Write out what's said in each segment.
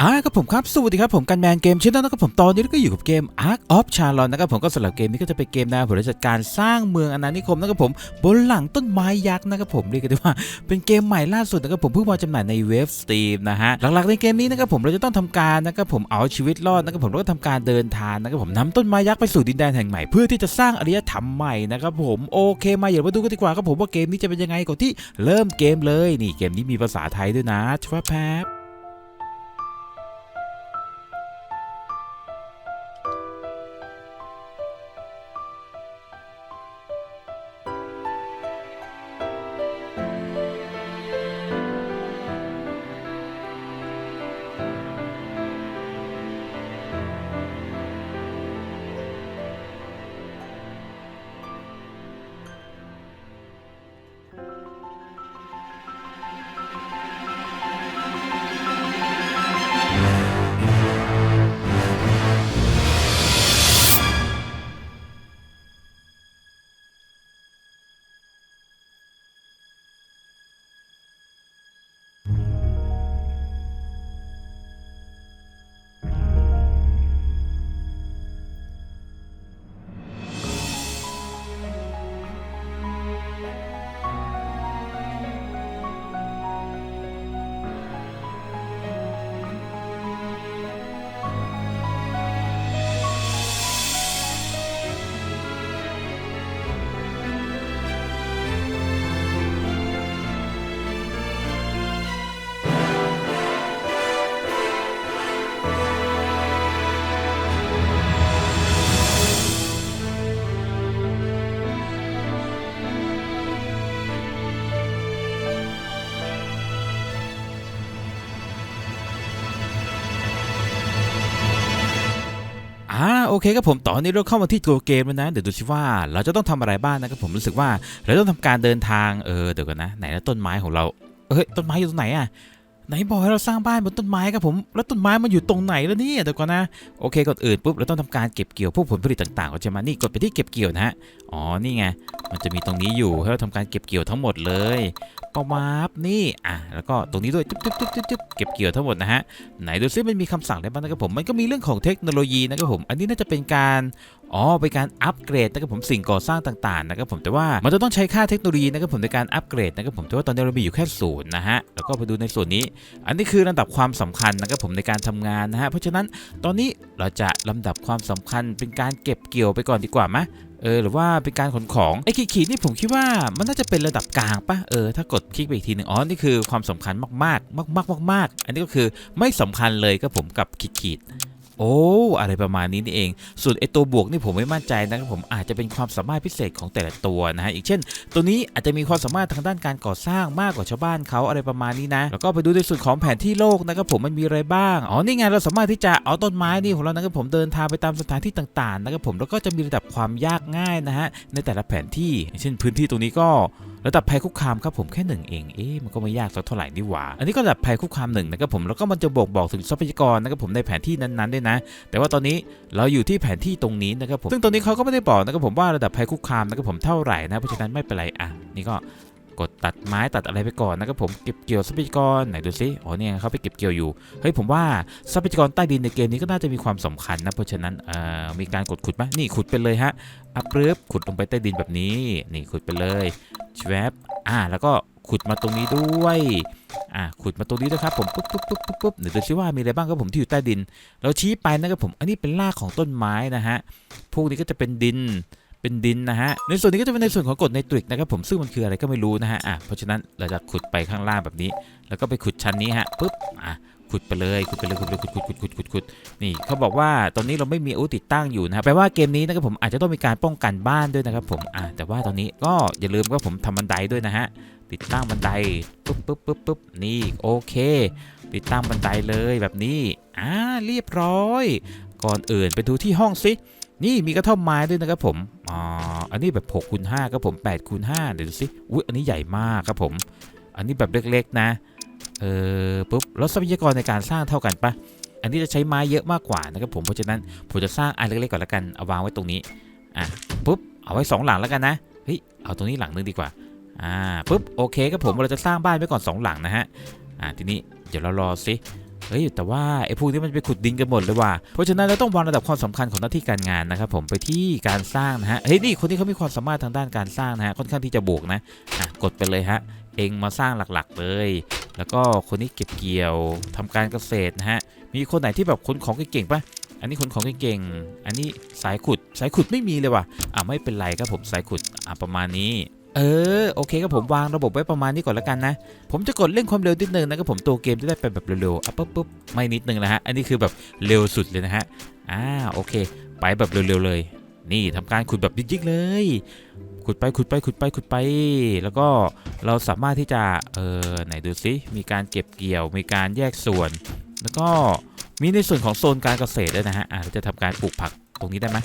อ่าครับผมครับ สวัสดีครับผมกันแมนเกมชิ้นนั้นนะครับผมตอนนี้ก็อยู่กับเกม Ark of Charon นะครับผมก็สำหรับเกมนี้ก็จะเป็นเกมแนวผลจัดการสร้างเมืองอาณานิคมนะครับผมบนหลังต้นไม้ยักษ์นะครับผมเรียกได้ว่าเป็นเกมใหม่ล่าสุดนะครับผมเพิ่งมาจำหน่ายในเว็บสตรีมนะฮะหลักๆในเกมนี้นะครับผมเราจะต้องทำการนะครับผมเอาชีวิตรอดนะครับผมแล้วก็ทำการเดินทางนะครับผมนำต้นไม้ยักษ์ไปสู่ดินแดนแห่งใหม่เพื่อที่จะสร้างอารยธรรมใหม่นะครับผมโอเคมาเดี๋ยวมาดูกันดีกว่าครับผมว่าเกมนี้จะเป็นยังไงก่อนที่เริ่มเกมเลยนี่เกมนี้มีภาษาไทยด้วยนะชวบแพบ เคครับผมตอนนี้เราเข้ามาที่ตัวเกมแล้วนะเดี๋ยวดูสิว่าเราจะต้องทำอะไรบ้างนะครับผมรู้สึกว่าเราต้องทำการเดินทางเออเดี๋ยวกันนะไหนนะต้นไม้ของเราเฮ้ยต้นไม้อยู่ตรงไหนอะ ไหนบอกให้เราสร้างบ้านบนต้นไม้ครับผม แล้วต้นไม้มันอยู่ตรงไหนแล้วเนี่ยเดี๋ยวก่อนนะ โอเคก่อนอื่นปุ๊บเราต้องทำการเก็บเกี่ยวพวกผลผลิตต่างๆก่อนใช่ไหนี่กดไปที่เก็บเกี่ยวนะฮะ อ๋อ นี่ไง มันจะมีตรงนี้อยู่ให้เราทำการเก็บเกี่ยวทั้งหมดเลยปะวาบนี่ อะ แล้วก็ตรงนี้ด้วยจุ๊บจุ๊บจุ๊บจุ๊บจุ๊บเก็บเกี่ยวทั้งหมดนะฮะ ไหนดูซิมันมีคำสั่งอะไรบ้างนะครับผม มันก็มีเรื่องของเทคโนโลยีนะครับผม อันนี้น่าจะเป็นการอ๋อเป็นการอัปเกรดนะครับผมสิ่งก่อสร้างต่างๆนะครับผมแต่ว่ามันจะต้องใช้ค่าเทคโนโลยีนะครับผมในการอัปเกรดนะครับผมแต่ว่าตอนนี้เรามีอยู่แค่ศูนย์นะฮะแล้วก็ไปดูในส่วนนี้อันนี้คือลำดับความสำคัญนะครับผมในการทำงานนะฮะเพราะฉะนั้นตอนนี้เราจะลำดับความสำคัญเป็นการเก็บเกี่ยวไปก่อนดีกว่าไหมเออหรือว่าเป็นการขนของไอ้ขีดๆนี่ผมคิดว่ามันน่าจะเป็นระดับกลางปะเออถ้ากดคลิกไปอีกทีหนึ่งอ๋อนี่คือความสำคัญมากๆ มากๆมากๆอันนี้ก็คือไม่สำคัญเลยกับผมกับขีด โอ้อะไรประมาณนี้นี่เอง ส่วนไอตัวบวกนี่ผมไม่มั่นใจนะครับผมอาจจะเป็นความสามารถพิเศษของแต่ละตัวนะฮะอย่างเช่น ตัวนี้อาจจะมีความสามารถทางด้านการก่อสร้างมากกว่าชาวบ้านเขาอะไรประมาณนี้นะแล้วก็ไปดูในส่วนของแผนที่โลกนะครับผมมันมีอะไรบ้างอ๋อนี่ไงเราสามารถที่จะเอาต้นไม้นี่ของเรานะครับผมเดินทางไปตามสถานที่ต่างๆนะครับผมแล้วก็จะมีระดับความยากง่ายนะฮะในแต่ละแผนที่เช่นพื้นที่ตรงนี้ก็ระดับภัยคุกคามครับผมแค่หนึ่งเองเอ๊ะมันก็ไม่ยากสักเท่าไหร่นี่หว่า อันนี้ก็ระดับภัยคุกคามหนึ่งนะครับผมแล้วก็มันจะบอกบอกถึงทรัพยากรนะครับผมในแผนที่นั้นๆด้วยนะ แต่ว่าตอนนี้เราอยู่ที่แผนที่ตรงนี้นะครับผมซึ่งตอนนี้เขาก็ไม่ได้บอกนะครับผมว่าระดับภัยคุกคามนะครับผมเท่าไหร่นะเพราะฉะนั้นไม่เป็นไรอะนี่ก็ กดตัดไม้ตัดอะไรไปก่อนนะครับผมเก็บเกี่ยวทรัพยากรไหนดูซิอ๋อเนี่ยเขาไปเก็บเกี่ยวอยู่เฮ้ยผมว่าทรัพยากรใต้ดินในเกมนี้ก็น่าจะมีความสำคัญนะเพราะฉะนั้นเอ่อมีการกดขุดไหมนี่ขุดไปเลยฮะอัพเริบขุดลงไปใต้ดินแบบนี้นี่ขุดไปเลยชวบอ่าแล้วก็ขุดมาตรงนี้ด้วยอ่าขุดมาตรงนี้ด้วยครับผมปุ๊บปุ๊บปุ๊บปุ๊บปุ๊บเดี๋ยวดูซิว่ามีอะไรบ้างครับผมที่อยู่ใต้ดิน เราชี้ไปนะครับผมอันนี้เป็นรากของต้นไม้นะฮะพวกนี้ก็จะเป็นดิน เป็นดินนะฮะ ในส่วนนี้ก็จะเป็นในส่วนของกรดไนตริกนะครับผมซึ่งมันคืออะไรก็ไม่รู้นะฮะอะเพราะฉะนั้นเราจะขุดไปข้างล่างแบบนี้ แล้วก็ไปขุดชั้นนี้ฮะปุ๊บอะขุดไปเลยขุดไปเลยขุดไปเลยขุดขุดขุดขุดขุดขุดนี่เขาบอกว่าตอนนี้เราไม่มีอาวุธติดตั้งอยู่นะครับแปลว่าเกมนี้นะครับผมอาจจะต้องมีการป้องกันบ้านด้วยนะครับผมอะแต่ว่าตอนนี้ก็อย่าลืมว่าผมทำบันไดด้วยนะฮะติดตั้งบันไดปุ๊บปุ๊บปุ๊บปุ๊บนี่โอเค ติดตั้งบันไดเลยแบบนี้อ่าเรียบร้อย ก่อนอื่นไปดูที่ห้องสิ นี่มีกระท่อมไม้ด้วยนะครับผมอ่าอันนี้แบบ6คูณ5ครับผม8คูณ5เดี๋ยวดูสิอุ้ยอันนี้ใหญ่มากครับผม อันนี้แบบเล็กๆนะเออปุ๊บแล้วทรัพยากรในการสร้างเท่ากันปะอันนี้จะใช้ไม้เยอะมากกว่านะครับผมเพราะฉะนั้นผมจะสร้างอันเล็กๆก่อนละกันเอาวางไว้ตรงนี้อะปุ๊บเอาไว้สองหลังแล้วกันนะเฮ้ยเอาตรงนี้หลังนึงดีกว่าอ่าปุ๊บโอเคครับผมเราจะสร้างบ้านไว้ก่อนสองหลังนะฮะอ่าทีนี้เดี๋ยวเรารอสิ เฮ้ยแต่ว่าไอ้พวกนี้มันไปขุดดินกันหมดเลยว่ะเพราะฉะนั้นเราต้องวางระดับความสำคัญของหน้าที่การงานนะครับผมไปที่การสร้างนะฮะเฮ้ยนี่คนที่เขามีความสามารถทางด้านการสร้างนะฮะค่อนข้างที่จะบวกนะอะกดไปเลยฮะเองมาสร้างหลักๆเลย แล้วก็คนนี้เก็บเกี่ยวทำการเกษตรนะฮะมีคนไหนที่แบบขนของเก่งๆปะอันนี้ขนของเก่งๆอันนี้สายขุดสายขุดไม่มีเลยว่ะอะไม่เป็นไรครับผมสายขุดอะประมาณนี้ เออโอเคครับผมวางระบบไว้ประมาณนี้ก่อนแล้วกันนะ ผมจะกดเร่งความเร็วนิดนึงนะครับผมตัวเกมจะได้ไปแบบเร็วๆอะปุ๊บปุ๊บไม่นิดนึงนะฮะอันนี้คือแบบเร็วสุดเลยนะฮะอ่าโอเค ไปแบบเร็วๆเลย นี่ทำการขุดแบบยิกๆเลย ขุดไปขุดไปขุดไปขุดไป แล้วก็เราสามารถที่จะเออไหนดูซิมีการเก็บเกี่ยว มีการแยกส่วน แล้วก็มีในส่วนของโซนการเกษตรด้วยนะฮะอ่าเราจะทำการปลูกผักตรงนี้ได้ไหม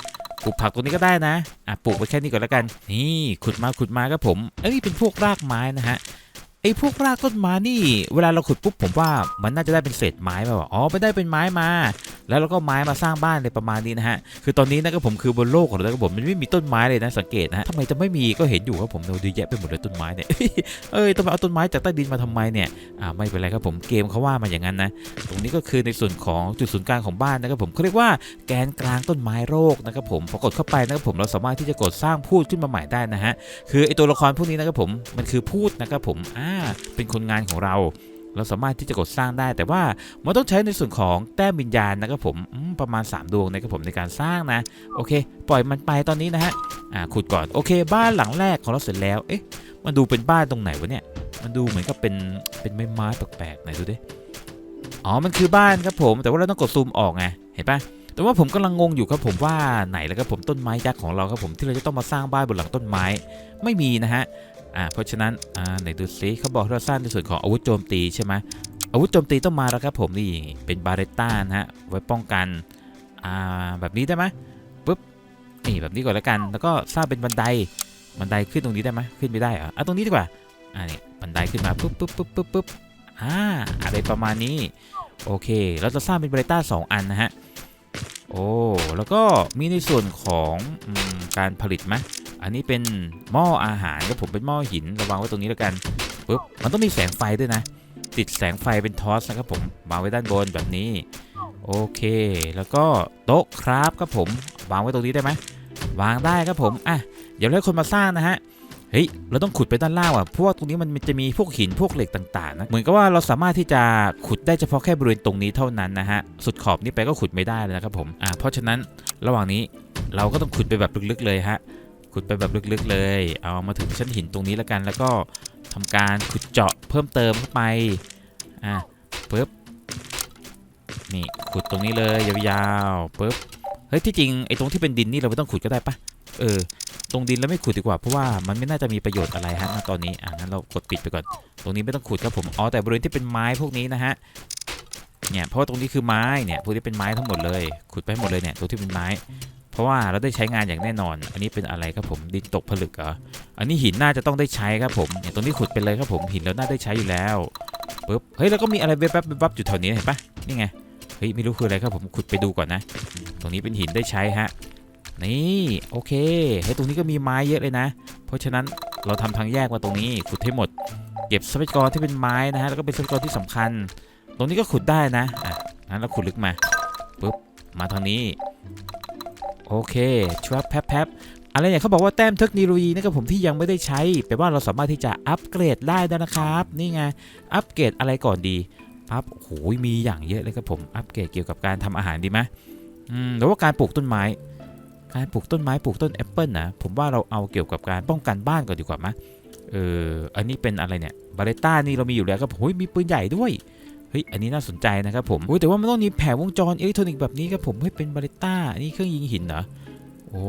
ปลูกผักตรงนี้ก็ได้นะอะปลูกไปแค่นี้ก่อนแล้วกัน นี่ขุดมาขุดมาครับผม เอ้ยเป็นพวกรากไม้นะฮะไอ้พวกรากต้นไม้นี่ เวลาเราขุดปุ๊บผมว่ามันน่าจะได้เป็นเศษไม้มาว่าอ๋อไปได้เป็นไม้มา แล้วเราก็ไม้มาสร้างบ้านเลยประมาณนี้นะฮะคือตอนนี้นะครับผมคือบนโลกของเราครับผมมันไม่มีต้นไม้เลยนะสังเกตนะฮะทำไมจะไม่มีก็เห็นอยู่ครับผมเราดูแยะไปหมดเลยต้นไม้เนี่ยเอ้ยต้องไปเอาต้นไม้จากใต้ดินมาทำไมเนี่ยอ่าไม่เป็นไรครับผมเกมเขาว่ามาอย่างนั้นนะตรงนี้ก็คือในส่วนของจุดศูนย์กลางของบ้านนะครับผมเขาเรียกว่าแกนกลางต้นไม้โรคนะครับผมพอกดเข้าไปนะครับผมเราสามารถที่จะกดสร้างพูดขึ้นมาใหม่ได้นะฮะคือไอตัวละครพวกนี้นะครับผมมันคือพูดนะครับผมอ่าเป็นคนงานของเรา เราสามารถที่จะกดสร้างได้ แต่ว่ามันต้องใช้ในส่วนของแต้มวิญญาณนะครับผมประมาณ 3 ดวงนะครับผมในการสร้างนะ โอเค ปล่อยมันไปตอนนี้นะฮะอ่าขุดก่อนโอเค บ้านหลังแรกของเราเสร็จแล้วเอ๊ะมันดูเป็นบ้านตรงไหนวะเนี่ยมันดูเหมือนกับเป็นเป็นไม้ไม้แปลกๆไหนดูดิอ๋อมันคือบ้านครับผมแต่ว่าเราต้องกดซูมออกไงเห็นปะแต่ว่าผมกำลังงงอยู่ครับผมว่าไหนแล้วครับผมต้นไม้ยักษ์ของเราครับผมที่เราจะต้องมาสร้างบ้านบนหลังต้นไม้ไม่มีนะฮะ อ่าเพราะฉะนั้นอ่าไหนดูซิเขาบอกเราสร้างในส่วนของอาวุธโจมตีใช่ไหมอาวุธโจมตีต้องมาแล้วครับผมนี่เป็นบาเรตต้านะฮะไว้ป้องกันอ่าแบบนี้ได้ไหมปุ๊บนี่แบบนี้ก่อนแล้วกัน แล้วก็สร้างเป็นบันไดบันไดขึ้นตรงนี้ได้ไหมขึ้นไม่ได้เหรออะตรงนี้ดีกว่าอ่านี่บันไดขึ้นมาปุ๊บปุ๊บปุ๊บปุ๊บปุ๊บอ่าอะไรประมาณนี้โอเคเราจะสร้างเป็นบาเรตต้าสองอันนะฮะโอ้แล้วก็มีในส่วนของอการผลิตไหม อันนี้เป็นหม้ออาหารครับผมเป็นหม้อหินระวางไว้ตรงนี้แล้วกันปุ๊บมันต้องมีแสงไฟด้วยนะ ติดแสงไฟเป็นทอสนะครับผมวางไว้ด้านบนแบบนี้ โอเค แล้วก็โต๊ะคราฟครับผมวางไว้ตรงนี้ได้ไหมวางได้ครับผมอะเดี๋ยวให้คนมาสร้างนะฮะเฮ้ยเราต้องขุดไปด้านล่างอะเพราะว่าตรงนี้มันจะมีพวกหินพวกเหล็กต่างๆนะเหมือนกับว่าเราสามารถที่จะขุดได้เฉพาะแค่บริเวณตรงนี้เท่านั้นนะฮะสุดขอบนี้ไปก็ขุดไม่ได้เลยนะครับผมอะเพราะฉะนั้นระหว่างนี้เราก็ต้องขุดไปแบบลึกๆเลยฮะ ขุดไปแบบลึกๆเลย เอามาถึงชั้นหินตรงนี้แล้วกัน แล้วก็ทำการขุดเจาะเพิ่มเติมเข้าไป อะปึ๊บ นี่ขุดตรงนี้เลยยาวๆปึ๊บ เฮ้ยที่จริงไอ้ตรงที่เป็นดินนี่เราไม่ต้องขุดก็ได้ปะเออ ตรงดินเราไม่ขุดดีกว่าเพราะว่ามันไม่น่าจะมีประโยชน์อะไรฮะณตอนนี้ อะงั้นเรากดปิดไปก่อน ตรงนี้ไม่ต้องขุดครับผม อ๋อแต่บริเวณที่เป็นไม้พวกนี้นะฮะ เนี่ยเพราะว่าตรงนี้คือไม้เนี่ยพวกนี้เป็นไม้ทั้งหมดเลย ขุดไปให้หมดเลยเนี่ยตรงที่เป็นไม้ เพราะว่าเราได้ใช้งานอย่างแน่นอน อันนี้เป็นอะไรครับผมดินตกผลึกเหรออันนี้หินน่าจะต้องได้ใช้ครับผมเนี่ยตรงนี้ขุดไปเลยครับผมหินแล้วน่าได้ใช้อยู่แล้วปึ๊บเฮ้ยแล้วก็มีอะไรแวบๆแวบๆอยู่แถวนี้เห็นปะนี่ไงเฮ้ยไม่รู้คืออะไรครับผมขุดไปดูก่อนนะ ตรงนี้เป็นหินได้ใช้ฮะนี่โอเคเฮ้ยตรงนี้ก็มีไม้เยอะเลยนะ เพราะฉะนั้นเราทำทางแยกมาตรงนี้ขุดให้หมด เก็บทรัพยากรที่เป็นไม้นะฮะแล้วก็เป็นทรัพยากรที่สำคัญ ตรงนี้ก็ขุดได้นะอะงั้นเราขุดลึกมาปึ๊บมาทางนี้ โอเคชวับแป๊บแป๊บอะไรเนี่ยเขาบอกว่าแต้มเทคโนโลยีนะครับผมที่ยังไม่ได้ใช้แปลว่าเราสามารถที่จะอัปเกรดได้แล้วนะครับ นี่ไงอัปเกรดอะไรก่อนดีอัพโอ้โหมีอย่างเยอะเลยครับผมอัปเกรดเกี่ยวกับการทำอาหารดีไหมอืมหรือว่าการปลูกต้นไม้ การปลูกต้นไม้ปลูกต้นแอปเปิลนะผมว่าเราเอาเกี่ยวกับการป้องกันบ้านก่อนดีกว่าไหมเอออันนี้เป็นอะไรเนี่ยบาเลต้านี่เรามีอยู่แล้วครับผมเฮ้ยมีปืนใหญ่ด้วย เฮ้ยอันนี้น่าสนใจนะครับผมโอ้ยแต่ว่ามันต้องมีแผงวงจรอิเล็กทรอนิกส์แบบนี้ครับผมให้เป็นบาเลต้าอันนี้เครื่องยิงหินเหรอโอ้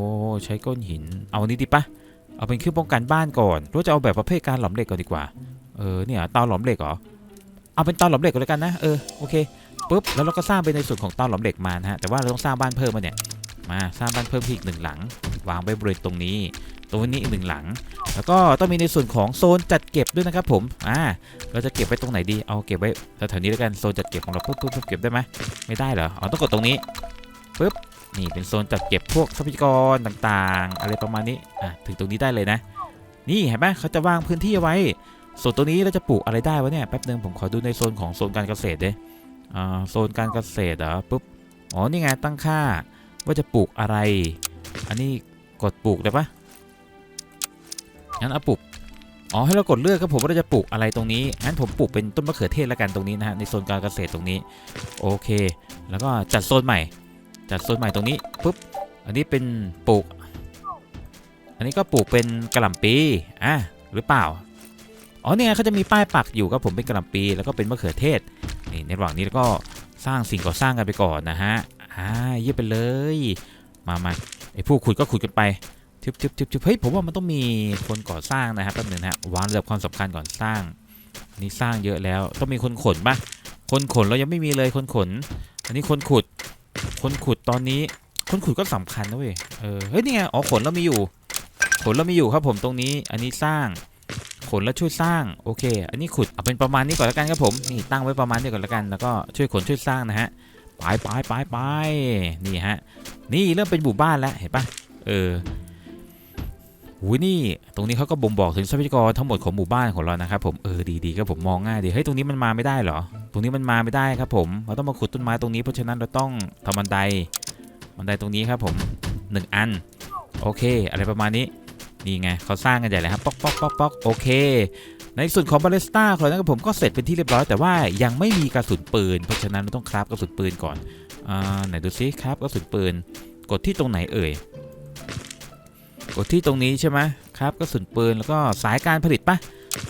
ใช้ก้อนหินเอาอันนี้ดีปะเอาเป็นเครื่องป้องกันบ้านก่อนรือว่าจะเอาแบบประเภทการหลอมเหล็กก่อนดีกว่าเออเนี่ยเตาหลอมเหล็กเหรอเอาเป็นเตาหลอมเหล็กก่อนแล้วกันนะเออโอเคปุ๊บแล้วเราก็สร้างไปในส่วนของเตาหลอมเหล็กมานะฮะแต่ว่าเราต้องสร้างบ้านเพิ่มมาเนี่ยมาสร้างบ้านเพิ่มอีกหนึ่งหลัง วางไว้บริเวณตรงนี้ รงนี้อีกหนึ่งหลัง แล้วก็ต้องมีในส่วนของโซนจัดเก็บด้วยนะครับผมอ่าเราจะเก็บไว้ตรงไหนดีเอาเก็บไว้แถวๆนี้แล้วกันโซนจัดเก็บของเราปุ๊บปุ๊บเก็บได้ไหมไม่ได้เหรออ๋อต้องกดตรงนี้ปุ๊บนี่เป็นโซนจัดเก็บพวกทรัพยากรต่างๆ อะไรประมาณนี้อะถึงตรงนี้ได้เลยนะ นี่เห็นไหมเขาจะวางพื้นที่ไว้ ส่วนตัวนี้เราจะปลูกอะไรได้วะเนี่ยแป๊บนึงผมขอดูในโซนของโซนการเกษตรเด้อ่าโซนการเกษตรเหรอปุ๊บอ๋อนี่ไงตั้งค่าว่าจะปลูกอะไร อันนี้กดปลูกได้ปะ งั้นเอาปลูกอ๋อให้เรากดเลือกครับผมว่าเราจะปลูกอะไรตรงนี้งั้นผมปลูกเป็นต้นมะเขือเทศแล้วกันตรงนี้นะฮะในโซนการเกษตรตรงนี้โอเค แล้วก็จัดโซนใหม่ จัดโซนใหม่ตรงนี้ปุ๊บอันนี้เป็นปลูก อันนี้ก็ปลูกเป็นกระหล่ำปีอะหรือเปล่าอ๋อเนี่ยเขาจะมีป้ายปักอยู่ครับผมเป็นกระหล่ำปี แล้วก็เป็นมะเขือเทศนี่ในระหว่างนี้แล้วก็สร้างสิ่งก่อสร้างกันไปก่อนนะฮะอ่าเยี่ยมไปเลย มามาไอ้ผู้ขุดก็ขุดกันไป ทึบทึบทึบทึบเฮ้ยผมว่ามันต้องมีคนก่อสร้างนะครับแป๊บนึงนะฮะวางระดับความสำคัญก่อนสร้าง นี่สร้างเยอะแล้ว ต้องมีคนขนปะคนขนเรายังไม่มีเลยคนขน อันนี้คนขุด คนขุดตอนนี้ คนขุดก็สำคัญนะเว้ยเออเฮ้ยนี่ไงอ๋อขนเรามีอยู่ ขนเรามีอยู่ครับผมตรงนี้ อันนี้สร้างขนแล้วช่วยสร้างโอเค อันนี้ขุดเอาเป็นประมาณนี้ก่อนแล้วกันครับผมนี่ตั้งไว้ประมาณนี้ก่อนแล้วกัน แล้วก็ช่วยขนช่วยสร้างนะฮะไปไปไปไปนี่ฮะนี่เริ่มเป็นหมู่บ้านแล้วเห็นปะเออ หูยนี่ตรงนี้เขาก็บ่งบอกถึงทรัพยากรทั้งหมดของหมู่บ้านของเรานะครับผมเออดีดีครับผมมองง่ายดีเฮ้ยตรงนี้มันมาไม่ได้เหรอ ตรงนี้มันมาไม่ได้ครับผมเราต้องมาขุดต้นไม้ตรงนี้เพราะฉะนั้นเราต้องทำบันไดบันไดตรงนี้ครับผมหนึ่งอันโอเค อะไรประมาณนี้นี่ไงเขาสร้างกันใหญ่เลยครับป๊อกป๊อกป๊อกป๊อกโอเค ในส่วนของบาเลสต้าของนะครับผมก็เสร็จเป็นที่เรียบร้อยแต่ว่ายังไม่มีกระสุนปืน เพราะฉะนั้นเราต้องคราฟกระสุนปืนก่อนอ่าไหนดูซิครับกระสุนปืนกดที่ตรงไหนเอ่ย กดที่ตรงนี้ใช่ไหมครับกระสุนปืนแล้วก็สายการผลิตปะ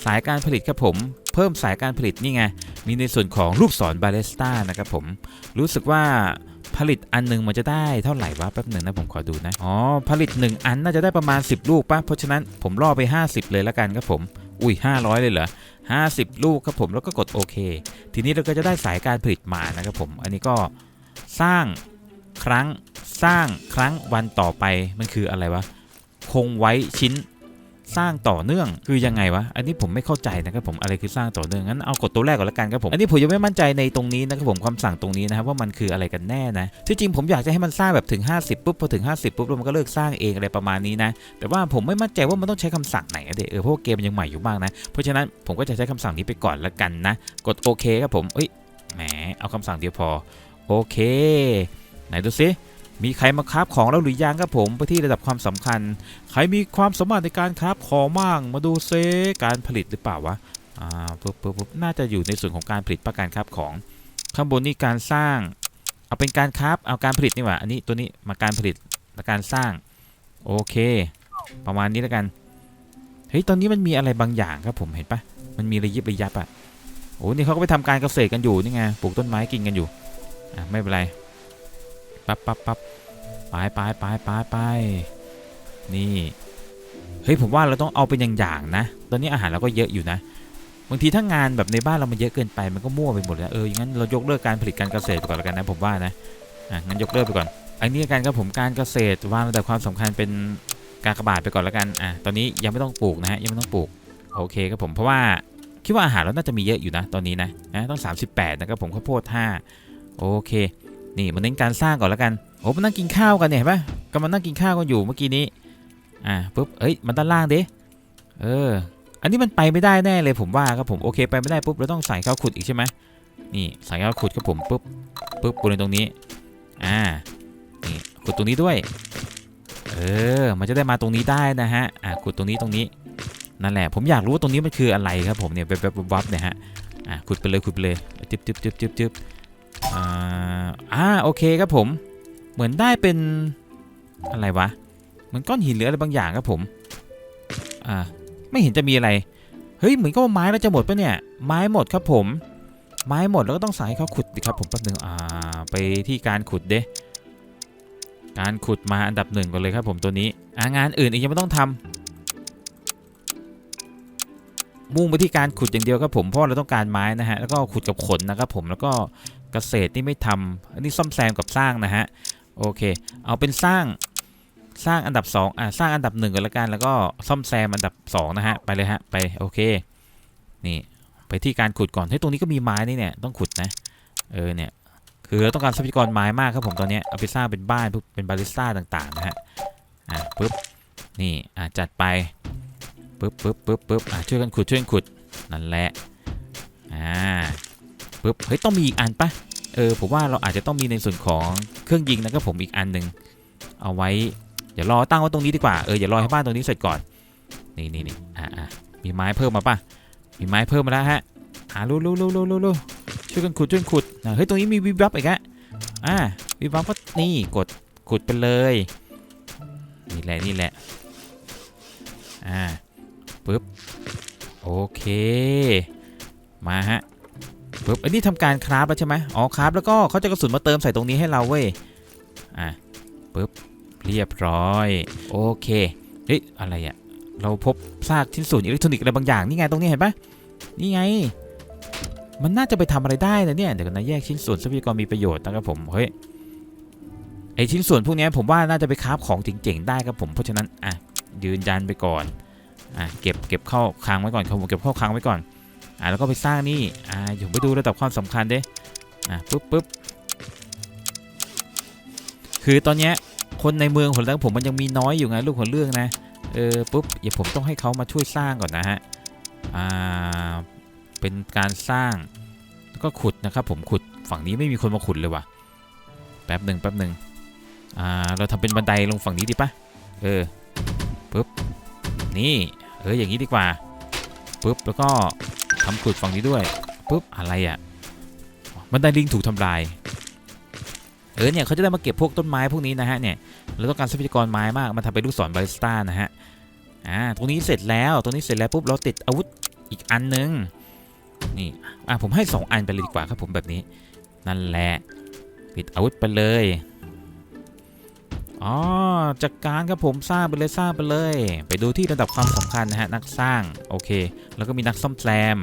สายการผลิตครับผมเพิ่มสายการผลิตนี่ไงมีในส่วนของลูกศรบาเลสต้านะครับผมรู้สึกว่าผลิตอันหนึงมันจะได้เท่าไหร่วะแป๊บหนึ่งนะผมขอดูนะอ๋อผลิต 1 อันน่าจะได้ประมาณ 10 ลูกปะเพราะฉะนั้นผมล่อไป 50 เลยล้วกันครับผมอุ้ย500 เลยเหรอ50 ลูกครับผมแล้วก็กดโอเค ทีนี้เราก็จะได้สายการผลิตมานะครับผมอันนี้ก็สร้างครั้งสร้างครั้งวันต่อไปมันคืออะไรวะ คงไว้ชิ้นสร้างต่อเนื่องคือยังไงวะ อันนี้ผมไม่เข้าใจนะครับผมอะไรคือสร้างต่อเนื่องงั้นเอากดตัวแรกก่อนละกันครับผม อันนี้ผมยังไม่มั่นใจในตรงนี้นะครับผมคำสั่งตรงนี้นะครับว่ามันคืออะไรกันแน่นะที่จริงผมอยากจะให้มันสร้างแบบถึง 50ปุ๊บพอถึง 50ปุ๊บมันก็เลิกสร้างเองอะไรประมาณนี้นะ แต่ว่าผมไม่มั่นใจว่ามันต้องใช้คำสั่งไหนอะเด็เออเพราะว่าเกมยังใหม่อยู่มากนะ เพราะฉะนั้นผมก็จะใช้คำสั่งนี้ไปก่อนละกันนะ กดโอเคครับผมเอ้ยแหมเอาคำสั่งเดียวพอโอเค ไหนดูซิ มีใครมาคราฟของแล้วหรือยังครับผมไปที่ระดับความสำคัญ ใครมีความสามารถในการคราฟของมั่งมาดูเซการผลิตหรือเปล่าวะอ่าปุ๊บปุ๊บปุ๊บน่าจะอยู่ในส่วนของการผลิตประการคราฟของ ข้างบนนี่การสร้าง เอาเป็นการคราฟเอาการผลิตนี่หว่าอันนี้ตัวนี้มาการผลิตและการสร้างโอเค ประมาณนี้แล้วกันเฮ้ยตอนนี้มันมีอะไรบางอย่างครับผมเห็นปะมันมีระยิบระยับอะโอ้นี่เขาก็ไปทำการเกษตรกันอยู่นี่ไงปลูกต้นไม้กินกันอยู่อะไม่เป็นไร ปั๊บปั๊บปั๊บไปไปไปไปไปนี่เฮ้ยผมว่าเราต้องเอาเป็นอย่างๆนะ ตอนนี้อาหารเราก็เยอะอยู่นะบางทีถ้างานแบบในบ้านเรามันเยอะเกินไปมันก็มั่วไปหมดเลยเอออย่างนั้นเรายกเลิกการผลิตการเกษตรไปก่อนแล้วกันนะผมว่านะอะงั้นยกเลิกไปก่อน อันนี้กันครับผมการเกษตรวางระดับความสำคัญเป็นการกระบาดไปก่อนแล้วกันอะตอนนี้ยังไม่ต้องปลูกนะฮะยังไม่ต้องปลูกโอเคครับผมเพราะว่าคิดว่าอาหารเราน่าจะมีเยอะอยู่นะตอนนี้นะนะต้อง 38นะครับผมข้าวโพด5โอเค นี่มาเน้นการสร้างก่อนแล้วกันโอ้มานั่งกินข้าวกันเนี่ยเห็นปะกำลังนั่งกินข้าวกันอยู่เมื่อกี้นี้อ่าปุ๊บเอ้ยมันด้านล่างดิเออ อันนี้มันไปไม่ได้แน่เลยผมว่าครับผมโอเคไปไม่ได้ปุ๊บเราต้องใส่ข้าวขุดอีกใช่ไหมนี่ใส่ข้าวขุดครับผมปุ๊บปุ๊บบริเวณตรงนี้อ่านี่ขุดตรงนี้ด้วยเออมันจะได้มาตรงนี้ได้นะฮะอ่าขุดตรงนี้ตรงนี้นั่นแหละผมอยากรู้ว่าตรงนี้มันคืออะไรครับผมเนี่ยแบบแบบวับเนี่ยฮะอ่าขุดไปเลยขุดไปเลยจึ๊บจึ๊บจึ๊บจึ๊บจึ๊บ อ่าอ่าโอเคครับผม เหมือนได้เป็นอะไรวะเหมือนก้อนหินหรืออะไรบางอย่างครับผมอ่าไม่เห็นจะมีอะไร เฮ้ยเหมือนกับว่าไม้เราจะหมดปะเนี่ย ไม้หมดครับผม ไม้หมดแล้วก็ต้องส่ให้เขาขุดดิครับผมแป๊บนึงอ่าไปที่การขุดเด้การขุดมาอันดับหนึ่งก่อนเลยครับผมตัวนี้อ่างานอื่นอีกยังไม่ต้องทำมุ่งไปที่การขุดอย่างเดียวครับผมเพราะเราต้องการไม้นะฮะแล้วก็ขุดกับขนนะครับผมแล้วก็ เกษตรนี่ไม่ทำอันนี้ซ่อมแซมกับสร้างนะฮะโอเค เอาเป็นสร้างสร้างอันดับ2อ่าสร้างอันดับหนึ่งก่อนละกันแล้วก็ซ่อมแซมอันดับสองนะฮะไปเลยฮะไปโอเคนี่ไปที่การขุดก่อนเฮ้ยตรงนี้ก็มีไม้นี่เนี่ยต้องขุดนะเออเนี่ยคือเราต้องการทรัพยากรไม้มากครับผมตอนนี้เอาไปสร้างเป็นบ้านเป็นบาริสต้าต่างๆนะฮะอะปุ๊บนี่อะจัดไปปุ๊บปุ๊บปุ๊บปุ๊บอะช่วยกันขุดช่วยกันขุดนั่นแหละอ่า ปุ๊บเฮ้ยต้องมีอีกอันปะเออผมว่าเราอาจจะต้องมีในส่วนของเครื่องยิงนะครับผมอีกอันหนึ่งเอาไว้เดี๋ยวรอตั้งไว้ตรงนี้ดีกว่าเอออย่ารอให้บ้านตรงนี้เสร็จก่อนนี่นี่นี่อ่าอ่ามีไม้เพิ่มมาป่ะมีไม้เพิ่มมาแล้วฮะอ่ารู้รู้รู้รู้รู้รู้ช่วยกันขุดช่วยกันขุดอะเฮ้ยตรงนี้มีวิบวับอีกแล้วอ่าวิบวับก็นี่กดขุดไปเลยนี่แหละนี่แหละอ่าปึ๊บโอเคมาฮะ ปึ๊บอันนี้ทำการคราฟแล้วใช่ไหมอ๋อคราฟแล้วก็เขาจะกระสุนมาเติมใส่ตรงนี้ให้เราเว้ยอะปึ๊บเรียบร้อยโอเคเฮ้ยอะไรอะเราพบซากชิ้นส่วนอิเล็กทรอนิกส์อะไรบางอย่างนี่ไงตรงนี้เห็นปะนี่ไง มันน่าจะไปทำอะไรได้นะเนี่ยเดี๋ยวก่อนนะแยกชิ้นส่วนทรัพยากรมีประโยชน์นะครับผมเฮ้ยไอชิ้นส่วนพวกนี้ผมว่าน่าจะไปคราฟของเจ๋งๆได้ครับผมเพราะฉะนั้นอะยืนยันไปก่อนอะเก็บเก็บเข้าคลังไว้ก่อนครับผมเก็บเข้าคลังไว้ก่อน อ่าแล้วก็ไปสร้างนี่อ่าผมไปดูระดับความสำคัญเด้อ่าปุ๊บปุ๊บคือตอนเนี้ยคนในเมืองของเราผมมันยังมีน้อยอยู่ไงลูกของเรื่องนะเออปุ๊บอย่าผมต้องให้เขามาช่วยสร้างก่อนนะฮะอ่าเป็นการสร้างแล้วก็ขุดนะครับผมขุดฝั่งนี้ไม่มีคนมาขุดเลยว่ะแป๊บหนึ่งแป๊บหนึ่งอ่าเราทำเป็นบันไดลงฝั่งนี้ดีปะเออปุ๊บนี่เอออย่างนี้ดีกว่าปุ๊บแล้วก็ ทำขุดฝั่งนี้ด้วยปุ๊บอะไรอะ่ะบันไดลิงถูกทำลายเออเนี่ยเขาจะได้มาเก็บพวกต้นไม้พวกนี้นะฮะเนี่ยเราต้องการทรัพยากรไม้มากมาทำเป็นลูกศรบาริสต้านะฮะอ่าตรงนี้เสร็จแล้วตรงนี้เสร็จแล้วปุ๊บเราติดอาวุธอีกอันนึงนี่อะผมให้ 2 อันไปเลยดีกว่าครับผมแบบนี้ นั่นแหละติดอาวุธไปเลย อ๋อจัดกการครับผมสร้างไปเลยสร้างไปเลย ไปดูที่ระดับความสำคัญนะฮะนักสร้างโอเค แล้วก็มีนักซ่อมแซม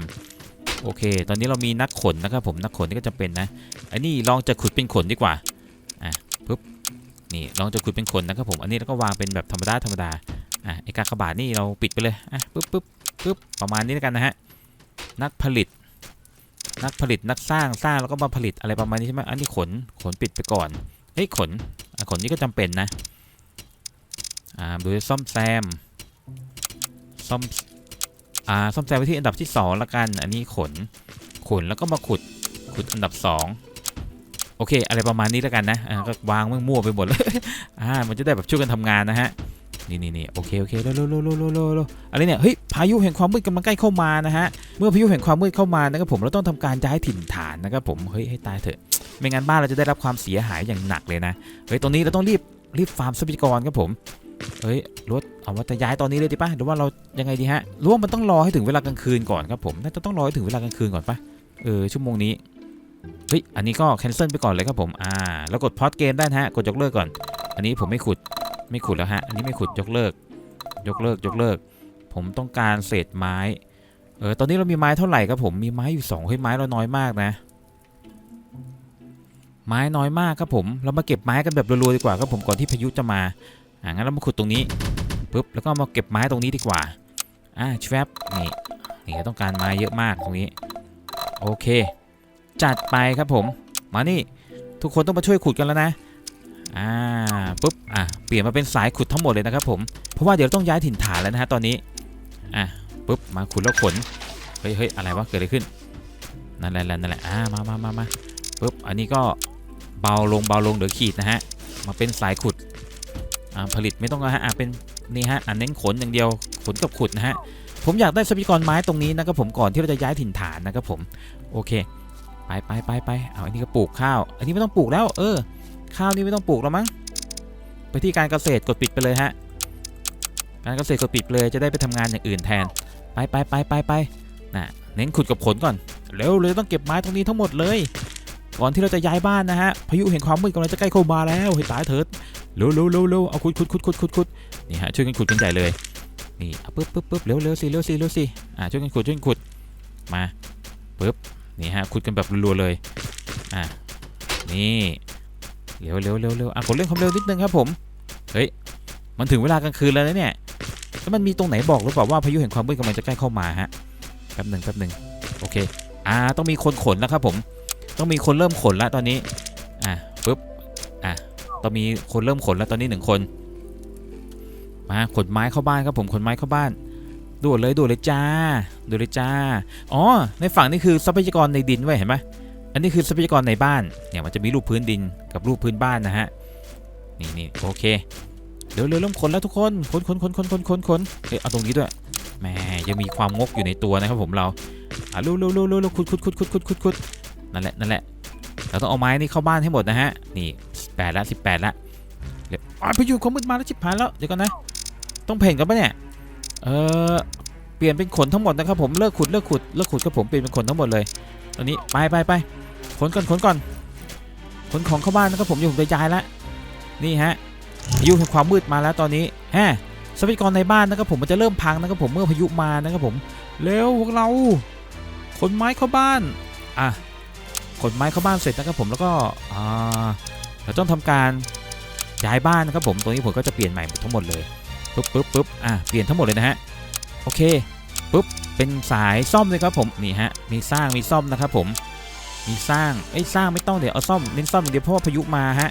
โอเค ตอนนี้เรามีนักขนนะครับผมนักขนนี่ก็จะเป็นนะอันนี้ลองจะขุดเป็นขนดีกว่าอะปุ๊บนี่ลองจะขุดเป็นขนนะครับผมอันนี้เราก็วางเป็นแบบธรรมดาธรรมดาอะไอ้กากบาทนี่เราปิดไปเลยอะปุ๊บปุ๊บปุ๊บประมาณนี้แล้วกันนะฮะนักผลิต นักผลิตนักสร้างสร้างแล้วก็มาผลิตอะไรประมาณนี้ใช่ไหมอันนี้ขนขนปิดไปก่อน เฮ้ยขนขนนี่ก็จำเป็นนะ อ่าดูซ่อมแซม ซ่อม อ่า ซ่อมแซมไปที่อันดับที่2ละกัน อันนี้ขน ขนแล้วก็มาขุด ขุดอันดับ 2 โอเค อะไรประมาณนี้แล้วกันนะ อ่า ก็วางมั่วไปหมดเลย อ่า มันจะได้แบบช่วยกันทำงานนะฮะ นี่นี่นี่โอเค โอเคโลโลโลโลโลโลโลอะไรเนี่ย เฮ้ย พายุแห่งความมืดกำลังใกล้เข้ามานะฮะ เมื่อพายุแห่งความมืดเข้ามานะครับผม เราต้องทำการย้ายถิ่นฐานนะครับผม เฮ้ย ให้ตายเถอะ ไม่งั้นบ้านเราจะได้รับความเสียหายอย่างหนักเลยนะเฮ้ยตรงนี้เราต้องรีบรีบฟาร์มทรัพยากรครับผมเฮ้ยรถเอาว่าจะย้ายตอนนี้เลยดีป่ะหรือว่าเรายังไงดีฮะหรือว่ามันต้องรอให้ถึงเวลากลางคืนก่อนครับผมน่าจะต้องรอให้ถึงเวลากลางคืนก่อนป่ะเออชั่วโมงนี้เฮ้ยอันนี้ก็แคนเซิลไปก่อนเลยครับผมอ่าแล้วกดพอดเกมได้นะฮะกดยกเลิกก่อน อันนี้ผมไม่ขุดไม่ขุดแล้วฮะอันนี้ไม่ขุดยกเลิก ยกเลิกยกเลิก ผมต้องการเศษไม้เออตอนนี้เรามีไม้เท่าไหร่ครับผมมีไม้อยู่สองเฮ้ยไม้เราน้อยมากนะ ไม้น้อยมากครับผม เรามาเก็บไม้กันแบบรัวๆดีกว่าครับผมก่อนที่พายุจะมาอ่างั้นเรามาขุดตรงนี้ปุ๊บแล้วก็มาเก็บไม้ตรงนี้ดีกว่าอ่าชวบนี่นี่ต้องการไม้เยอะมากตรงนี้โอเค จัดไปครับผมมานี่ทุกคนต้องมาช่วยขุดกันแล้วนะอ่าปุ๊บอะเปลี่ยนมาเป็นสายขุดทั้งหมดเลยนะครับผมเพราะว่าเดี๋ยวต้องย้ายถิ่นฐานแล้วนะฮะตอนนี้อะปุ๊บมาขุดแล้วขนเฮ้ยเฮ้ยอะไรวะเกิดอะไรขึ้นนั่นแหละนั่นแหละอ่ามามามามาปุ๊บอันนี้ก็ เบาลงเบาลงเดี๋ยวขีดนะฮะมาเป็นสายขุดผลิตไม่ต้องนะฮะเป็นนี่ฮะอันเน้นขนอย่างเดียวขนกับขุดนะฮะผมอยากได้ทรัพยากรไม้ตรงนี้นะครับผมก่อนที่เราจะย้ายถิ่นฐานนะครับผมโอเคไปไปไปไปเอาอันนี้ก็ปลูกข้าว อันนี้ไม่ต้องปลูกแล้ว เออ ข้าวนี่ไม่ต้องปลูกแล้วมั้งไปที่การเกษตรกดปิดไปเลยฮะการเกษตรกดปิดเลยจะได้ไปทำงานอย่างอื่นแทน ไปไปไปไปไปนะเน้นขุดกับขนก่อนเร็วเลยต้องเก็บไม้ตรงนี้ทั้งหมดเลย ก่อนที่เราจะย้ายบ้านนะฮะพายุเห็นความมืดกำลังจะใกล้เข้ามาแล้วให้ตายเถิดเร็วเร็วเร็วเร็วเอาขุดขุดขุดขุดขุดขุดนี่ฮะช่วยกันขุดกันใหญ่เลยนี่เปึ๊บปึ๊บปึ๊บเร็วเร็วสิเร็วสิเร็วสิอ่าช่วยกันขุดช่วยกันขุดมาปึ๊บนี่ฮะขุดกันแบบรัวๆเลยอ่านี่เร็วเร็วเร็วเร็วอะกดเร่งความเร็วนิดนึงครับผมเฮ้ยมันถึงเวลากลางคืนแล้วนะเนี่ยแล้วมันมีตรงไหนบอกหรือเปล่าว่าพายุแห่งความมืดกำลังจะใกล้เข้ามาฮะแป๊บหนึ่งแป๊บหนึ่งโอเคอ่าต้องมีคนขนแล้วครับผม ต้องมีคนเริ่มขนแล้วตอนนี้ อ่าปึ๊บ อะต้อนมีคนเริ่มขนแล้วตอนนี้หนึ่งคน มาขนไม้เข้าบ้านครับผมขนไม้เข้าบ้านด่วนเลยด่วนเลยจ้าด่วนเลยจ้า อ๋อ ในฝั่งนี้คือทรัพยากรในดินไว้ยเห็นไหมอันนี้คือทรัพยากรในบ้านเนี่ยมันจะมีรูปพื้นดินกับรูปพื้นบ้านนะฮะ นี่นี่โอเคเร็วเร็วเริ่มขนแล้วทุกคนขนขนขนขนขนขนขนเอ้ยเอาตรงนี้ด้วยแหมยังมีความงกอยู่ในตัวนะครับผมเราอะเร็วเร็วเร็วเร็วเร็วขุดขุดขุดขุดขุดขุดขุด นั่นแหละนั่นแหละเราต้องเอาไม้นี่เข้าบ้านให้หมดนะฮะนี่แปดละสิบแปดละเดี๋ยวอ๋อพายุความมืดมาแล้วชิบหายแล้วเดี๋ยวก่อนนะต้องเพ่งกันปะเนี่ยเออเปลี่ยนเป็นขนทั้งหมดนะครับผมเลิกขุดเลิกขุดเลิกขุดครับผมเปลี่ยนเป็นขนทั้งหมดเลยตอนนี้ไปไปไปขนก่อนขนก่อนขนของเข้าบ้านนะครับผมอยู่ผมจะย้ายแล้วนี่ฮะพายุแห่งความมืดมาแล้วตอนนี้ฮะทรัพยากรในบ้านนะครับผมมันจะเริ่มพังนะครับผมเมื่อพายุมานะครับผมเร็วพวกเราขนไม้เข้าบ้านอะ ขนไม้เข้าบ้านเสร็จนะครับผมแล้วก็อ่าเราต้องทำการย้ายบ้านนะครับผมตรงนี้ผมก็จะเปลี่ยนใหม่ทั้งหมดเลยปุ๊บปุ๊บปุ๊บอะเปลี่ยนทั้งหมดเลยนะฮะโอเคปุ๊บเป็นสายซ่อมเลยครับผมนี่ฮะมีสร้างมีซ่อมนะครับผมมีสร้างเอ้สร้างไม่ต้องเดี๋ยวเอาซ่อมเน้นซ่อมอย่างเดียวเพราะว่าพายุมาฮะ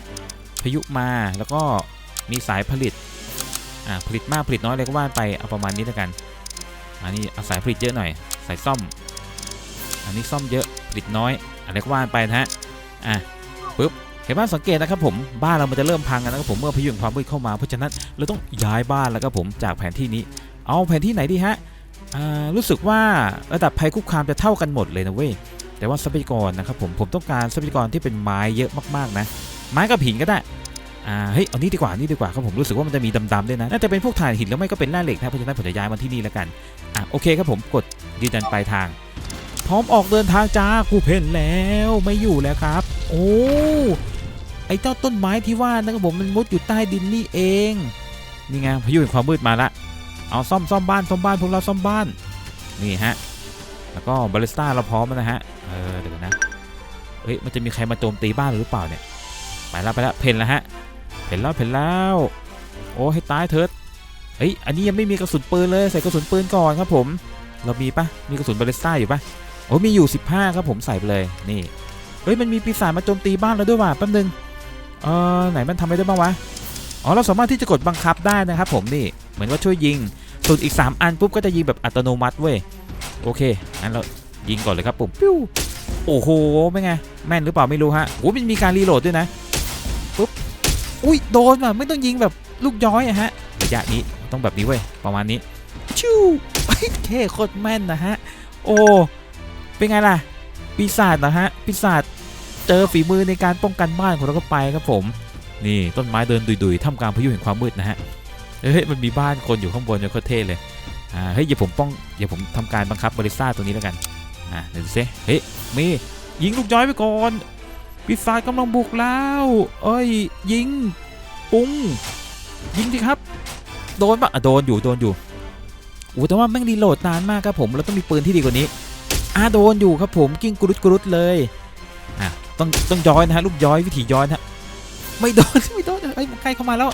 พายุมาแล้วก็มีสายผลิตอ่าผลิตมากผลิตน้อยอะไรก็ว่าไปเอาประมาณนี้แล้วกันอันนี้เอาสายผลิตเยอะหน่อยสายซ่อม อันนี้ซ่อมเยอะผลิตน้อย อะไรก็ว่าไปนะฮะอะปุ๊บเห็นบ้านสังเกตนะครับผมบ้านเรามันจะเริ่มพังกันนะครับผมเมื่อพายุแห่งความมืดเข้ามาเพราะฉะนั้นเราต้องย้ายบ้านแล้วครับผมจากแผนที่นี้ เอาแผนที่ไหนดีฮะอ่ารู้สึกว่าระดับภัยคุกคามจะเท่ากันหมดเลยนะเว้ยแต่ว่าทรัพยากรนะครับผมผมต้องการทรัพยากรที่เป็นไม้เยอะมากๆนะ ไม้กับหินก็ได้อ่าเฮ้ยเอานี่ดีกว่านี่ดีกว่าครับผมรู้สึกว่ามันจะมีดำๆด้วยนะน่าจะเป็นพวกถ่านหินแล้วไม่ก็เป็นแร่เหล็กนะเพราะฉะนั้นผมจะย้ายมาที่นี่แล้วกันอะโอเคครับผมกดยืนยันปลายทาง ร้อมออกเดินทางจ้ากูเพนแล้วไม่อยู่แล้วครับ โอ้ไอ้เจ้าต้นไม้ที่ว่านะครับผมมันมุดอยู่ใต้ดินนี่เองนี่ไงพายุแห่งความมืดมาละเอาซ่อมซ่อมบ้านซ่อมบ้านพวกเราซ่อมบ้านนี่ฮะแล้วก็บาริสต้าเราพร้อมแล้วนะฮะเออเดี๋ยวนะเฮ้ยมันจะมีใครมาโจมตีบ้านหรือเปล่าเนี่ยไปแล้วไปแล้วเพนแล้วฮะเพนแล้วเพนแล้วโอ้ให้ตายเถิดเฮ้ยอันนี้ยังไม่มีกระสุนปืนเลยใส่กระสุนปืนก่อนครับผม เรามีปะมีกระสุนบาริสต้าอยู่ปะ อ้มีอยู่ 15 ครับผมใส่ไปเลยนี่เฮ้ยมันมีปีศาจมาโจมตีบ้านเราด้วยว่ะแป๊บนึงเออไหนมันทำอะไรได้บ้างวะอ๋อเราสามารถที่จะกดบังคับได้นะครับผมนี่เหมือนว่าช่วยยิงส่วนอีก 3 อันปุ๊บก็จะยิงแบบอัตโนมัติเว้ยโอเคงั้นเรายิงก่อนเลยครับปุ่มปิ้วโอ้โหเป็นไงแม่นหรือเปล่าไม่รู้ฮะโอ้มันมีการรีโหลดด้วยนะปุ๊บอุ้ยโดนว่ะไม่ต้องยิงแบบลูกย้อยอะฮะระยะนี้ต้องแบบนี้เว้ยประมาณนี้ชิวเฮ้ยเท่โคตรแม่นนะฮะโอ้ เป็นไงล่ะ ปีศาจนะฮะ ปีศาจเจอฝีมือในการป้องกันบ้านของเราก็ไปครับผม นี่ต้นไม้เดินดุยๆท่ามกลางพายุแห่งความมืดนะฮะ เฮ้ยมันมีบ้านคนอยู่ข้างบนเนี่ยโคตรเท่เลย อ่าเฮ้ยอย่าผมป้องอย่าผมทำการบังคับบริสต้าตัวนี้แล้วกัน อ่าเดี๋ยวดูซิเฮ้ยมียิงลูกย้อยไปก่อนปีศาจกำลังบุกแล้ว เอ้ยยิงปุ้งยิงดิครับ โดนปะอะโดนอยู่โดนอยู่โอ้แต่ว่าแม่งรีโหลดนานมากครับผมเราต้องมีปืนที่ดีกว่านี้ อาโดนอยู่ครับผมกิ้งกรุดกรุดเลยอะต้องต้องย้อยนะฮะลูกย้อยวิธีย้อยนะไม่โดนไม่โดนเอ้ยใกล้เข้ามาแล้ว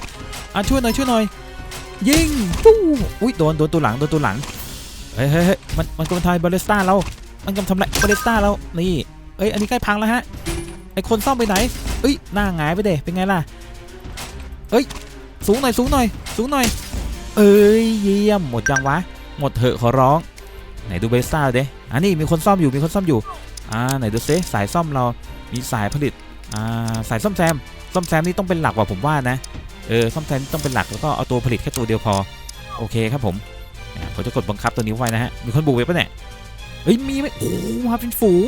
อะช่วยหน่อยช่วยหน่อยยิงปู้อุ้ยโดนโดนตัวหลังโดนตัวหลังเฮ้ยเฮ้ยมันมันกำลังทำลายบาเลสต้าเรา มันกำลังทำลายบาเลสต้าเรานี่เอ้ยอันนี้ใกล้พังแล้วฮะไอคนซ่อมไปไหนเอ้ยหน้าหงายไปเด้เป็นไงล่ะเอ้ยสูงหน่อยสูงหน่อยสูงหน่อย เอ้ยเยี่ยมหมดยังวะหมดเถอะขอร้องไหนดูบาเลสต้าเด้ อันนี้มีคนซ่อมอยู่มีคนซ่อมอยู่อ่าไหนดูซิสายซ่อมเรามีสายผลิตอ่าสายซ่อมแซมซ่อมแซมนี่ต้องเป็นหลักว่าผมว่านะเออซ่อมแซมต้องเป็นหลักแล้วก็เอาตัวผลิตแค่ตัวเดียวพอโอเคครับผมอ่าผมจะกดบังคับตัวนี้ไว้นะฮะมีคนบุกไปปะเนี่ยเฮ้ยมีไหมโอ้โหมาเป็นฝูง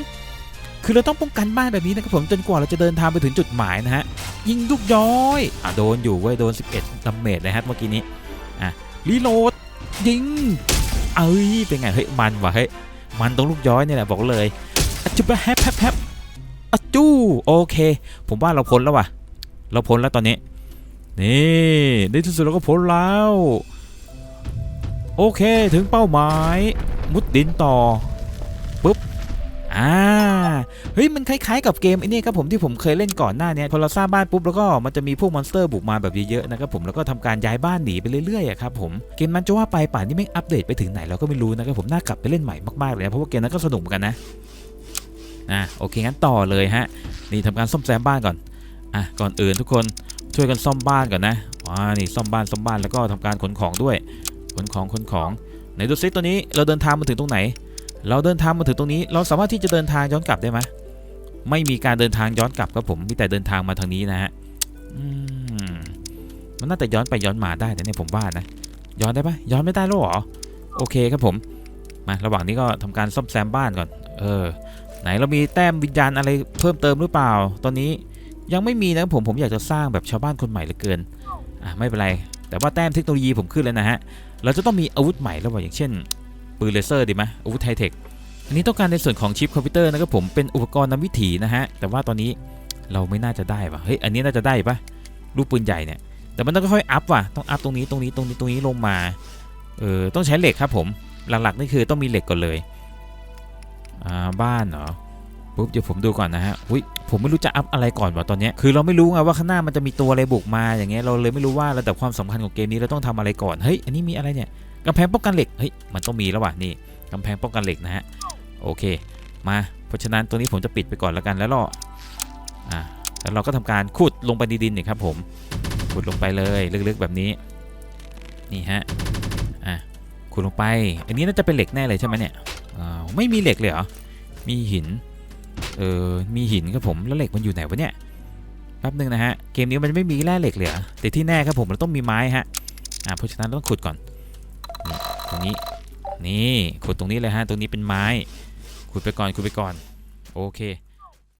คือเราต้องป้องกันบ้านแบบนี้นะครับผมจนกว่าเราจะเดินทางไปถึงจุดหมายนะฮะยิงลูกย้อยอะโดนอยู่เว้ยโดน 11ดาเมจนะฮะเมื่อกี้นี้อะรีโหลดยิงเอ้ยเป็นไงเฮ้ยมันว่ะเฮ้ย มันตรงลูกย้อยเนี่ยแหละบอกเลยอะจุบะแฮปแฮปแฮปอะจู้โอเค ผมว่าเราพ้นแล้วว่ะ เราพ้นแล้วตอนนี้ นี่ในที่สุดเราก็พ้นแล้ว โอเคถึงเป้าหมาย มุดดินต่อปุ๊บ อ่าเฮ้ยมันคล้ายๆกับเกมไอ้นี่ครับผมที่ผมเคยเล่นก่อนหน้านี้พอเราสร้างบ้านปุ๊บแล้วก็มันจะมีพวกมอนสเตอร์บุกมาแบบเยอะๆนะครับผมแล้วก็ทำการย้ายบ้านหนีไปเรื่อยๆครับผมเกมมันจะว่าไปป่านนี้ไม่อัปเดตไปถึงไหนเราก็ไม่รู้นะครับผมน่ากลับไปเล่นใหม่มากๆเลยนะเพราะว่าเกมนั้นก็สนุกเหมือนกันนะอะโอเคงั้นต่อเลยฮะนี่ทำการซ่อมแซมบ้านก่อนอะก่อนอื่นทุกคนช่วยกันซ่อมบ้านก่อนนะอ่านี่ซ่อมบ้านซ่อมบ้านแล้วก็ทำการขนของด้วยขนของขนของไหนดูซิตัวนี้เราเดินทางมาถึงตรงไหน เราเดินทางมาถึงตรงนี้ เราสามารถที่จะเดินทางย้อนกลับได้ไหมไม่มีการเดินทางย้อนกลับครับผมมีแต่เดินทางมาทางนี้นะฮะมันน่าจะย้อนไปย้อนมาได้แต่เนี่ยผมว่านะ ย้อนได้ปะย้อนไม่ได้หรอโอเคครับผมมาระหว่างนี้ก็ทำการซ่อมแซมบ้านก่อน เออ ไหนเรามีแต้มวิญญาณอะไรเพิ่มเติมหรือเปล่า ตอนนี้ยังไม่มีนะผมผมอยากจะสร้างแบบชาวบ้านคนใหม่เหลือเกินอะไม่เป็นไร แต่ว่าแต้มเทคโนโลยีผมขึ้นแล้วนะฮะเราจะต้องมีอาวุธใหม่แล้วว่าอย่างเช่น ปืนเลเซอร์ดีไหมอาวุธไฮเทคอันนี้ต้องการในส่วนของชิปคอมพิวเตอร์นะครับผมเป็นอุปกรณ์นำวิถีนะฮะแต่ว่าตอนนี้เราไม่น่าจะได้ว่ะเฮ้ยอันนี้น่าจะได้ปะลูกปืนใหญ่เนี่ยแต่มันต้องค่อยอัพว่ะต้องอัพตรงนี้ตรงนี้ตรงนี้ตรงนี้ลงมาเออต้องใช้เหล็กครับผมหลักๆนี่คือต้องมีเหล็กก่อนเลยอ่าบ้านเหรอปุ๊บเดี๋ยวผมดูก่อนนะฮะอุ้ยผมไม่รู้จะอัพอะไรก่อนวะตอนนี้คือเราไม่รู้ไงว่าข้างหน้ามันจะมีตัวอะไรบุกมาอย่างเงี้ยเราเลยไม่รู้ว่าระดับความสำคัญของเกมนี้เราต้องทำอะไรก่อนเฮ้ยอันนี้มีอะไรเนี่ย กำแพงป้องกันเหล็กเฮ้ยมันต้องมีแล้วว่ะนี่กำแพงป้องกันเหล็กนะฮะโอเคมาเพราะฉะนั้นตัวนี้ผมจะปิดไปก่อนแล้วกันแล้วเราอ่าแล้วเราก็ทำการขุดลงไปในดินเนี่ยครับผมขุดลงไปเลยลึกๆแบบนี้นี่ฮะอะขุดลงไป อันนี้น่าจะเป็นเหล็กแน่เลยใช่ไหมเนี่ยอ่าไม่มีเหล็กเลยเหรอมีหินเออมีหินครับผมแล้วเหล็กมันอยู่ไหนวะเนี่ยแป๊บนึงนะฮะเกมนี้มันไม่มีแร่เหล็กเลยเหรอแต่ที่แน่ครับผมเราต้องมีไม้ฮะอ่าเพราะฉะนั้นต้องขุดก่อน ตรงนี้นี่ขุดตรงนี้เลยฮะตรงนี้เป็นไม้ขุดไปก่อนขุดไปก่อนโอเค